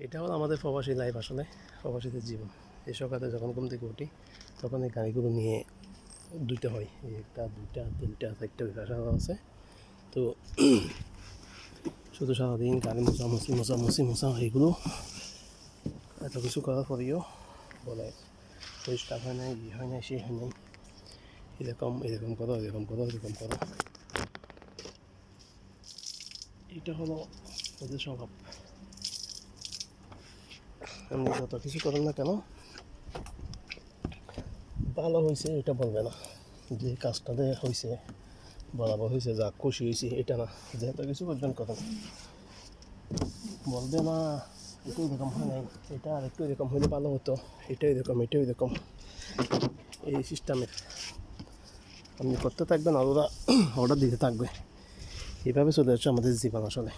এটা হলো আমাদের প্রবাসী লাইফ আসলে, প্রবাসীদের জীবন। এই সকালে যখন ঘুম থেকে উঠি, তখন এই গাড়িগুলো নিয়ে দুইটা হয়। একটা, দুইটা, তিনটা, চারটা বিকাশ আছে। তো শুধু সারাদিন গাড়ি মোছামুছি মোছামুছি মোছা এগুলো এত কিছু করার পরেও বলে, পরিষ্কার হয় নাই, ই হয় নাই, সে হয় নাই। এরকম এরকম করো এরকম করো এরকম করো। এটা হলো ওদের স্বভাব। আপনি যত কিছু করেন না কেন? ভালো হয়েছে এটা বলবে না। যে কাজটা দিয়ে হয়েছে বরাবর হয়েছে যা খুশি হয়েছে এটা না। যেহেতু কিছু করবেন, করেন। বলবে না, একটু এরকম হয় নাই। এটা আর একটু এরকম হলে ভালো হতো। এটা এরকম এটা এরকম। এই সিস্টেমের। আপনি করতে থাকবেন আর ওরা অর্ডার দিতে থাকবে। এইভাবে চলে যাচ্ছে আমাদের জীবন আসলে।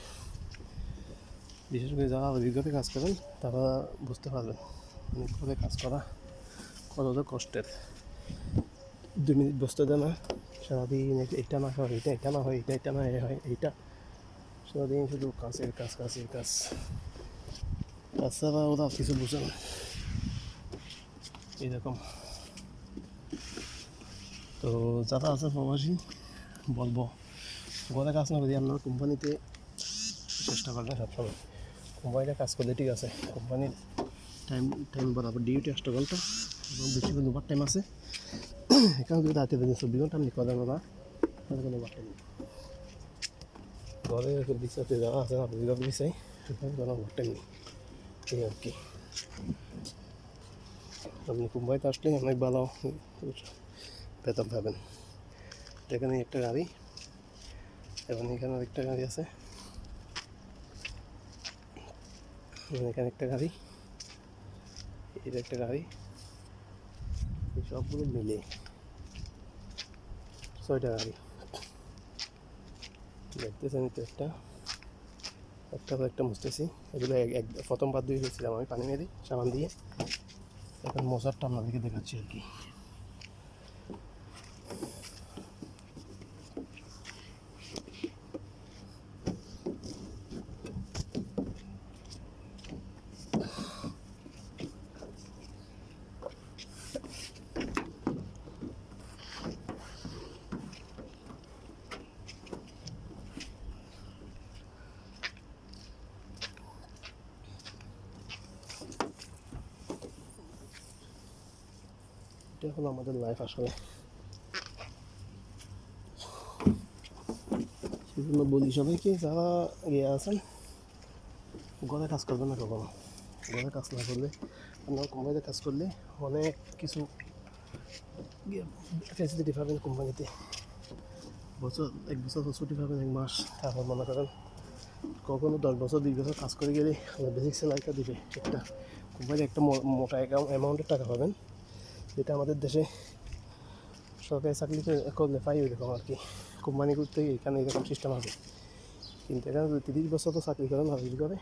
বিশেষ করে যারা অভিজ্ঞতা কাজ করেন, তারা বুঝতে পারবেন করে কাজ করা, কতটা কষ্টের। দুই মিনিট বসতে দেয় না, সারাদিন এটা- এটা না হয়, এটা এটা না হয়, এটা এটা না এ হয়, এইটা। সারাদিন শুধু কাজের কাজ কাজের কাজ। তাছাড়া ওরা কিছু বুঝে না। এইরকম। তো যারা আছে প্রবাসী, বলব, ঘরে কাজ না করি আপনার কোম্পানিতে চেষ্টা করবেন সবসময়। কোম্পানিটা কাজ করলে ঠিক আছে। কোম্পানির টাইম টাইম বরাবর ডিউটি আটটা ঘণ্টা এবং বেশি কোনো ওভার টাইম আছে। এখানে যদি রাতে বেজে চব্বিশ ঘণ্টা আপনি করেন না তাহলে কোনো ওভার টাইম ঘরে বিশ্বাসে যারা আছে না যেভাবে বিষয় সেখানে কোনো ওভার টাইম নেই। এই আর কি। আপনি কোম্পানিতে আসলে অনেক ভালো। বেতন পাবেন। এখানে একটা গাড়ি। এবং এখানে আরেকটা গাড়ি আছে এবং এখানে একটা গাড়ি। এটা একটা গাড়ি। এই সবগুলো মিলে ছয়টা গাড়ি। দেখতেছেন তো একটা। একটা পর একটা মুছতেছি। এগুলো এক প্রথমবার দিয়ে গেছিলাম আমি, পানি মেরে, সাবান দিয়ে। এখন মশারটা আপনাদেরকে দেখাচ্ছি আর কি। এটা হলো আমাদের লাইফ আসলে। সেজন্য বলি সবাইকে, যারা ইয়ে আছেন, ঘরে কাজ করবে না কখনো। ঘরে কাজ না করলে, আপনার কোম্পানিতে কাজ করলে অনেক কিছু ফ্যাসিলিটি পাবেন কোম্পানিতে বছর, এক বছর ছুটি পাবেন, এক মাস, তারপর মনে করেন কখনো দশ বছর, দুই বছর কাজ করে গেলে বেসিক স্যালারিটা দিবে। একটা কোম্পানি একটা মোটা অ্যামাউন্টের টাকা পাবেন। যেটা আমাদের দেশে সরকারি চাকরি করে- করলে পাই ওইরকম আর কি। কোম্পানি করতে এখানে এরকম সিস্টেম আছে কিন্তু এখানে যদি তিরিশ বছর তো চাকরি করেন হাজির করে।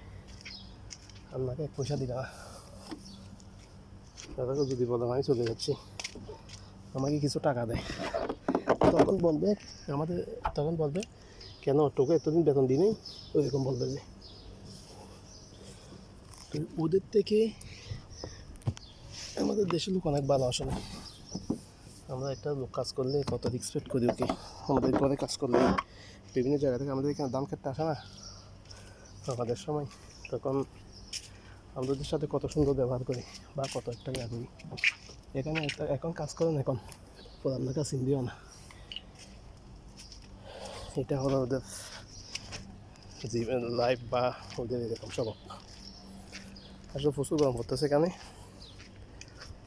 আপনাকে এক পয়সা দিবে না। তাদেরকে যদি বলে আমি চলে যাচ্ছি। আমাকে কিছু টাকা দেয়। তখন বলবে, আমাদের তখন বলবে, কেন তোকে এতদিন বেতন দিই ওইরকম বলবে যে। ওদের থেকে আমাদের দেশের লোক অনেক ভালো আসলে। আমরা একটা লোক কাজ করলে কত এক্সপেক্ট করি, ওকে? আমাদের ঘরে কাজ করলে বিভিন্ন জায়গা থেকে আমাদের এখানে দাম খেতে আসে না। আমাদের সময় তখন আমাদের সাথে কত সুন্দর ব্যবহার করি বা কত একটা ইয়া করি। এখানে এখন কাজ করেন এখন আপনার কাছে দিও না এটা হলো ওদের জীবন লাইফ বা ওদের এরকম স্বভাব। আসলে প্রচুর গরম করতেছে এখানে।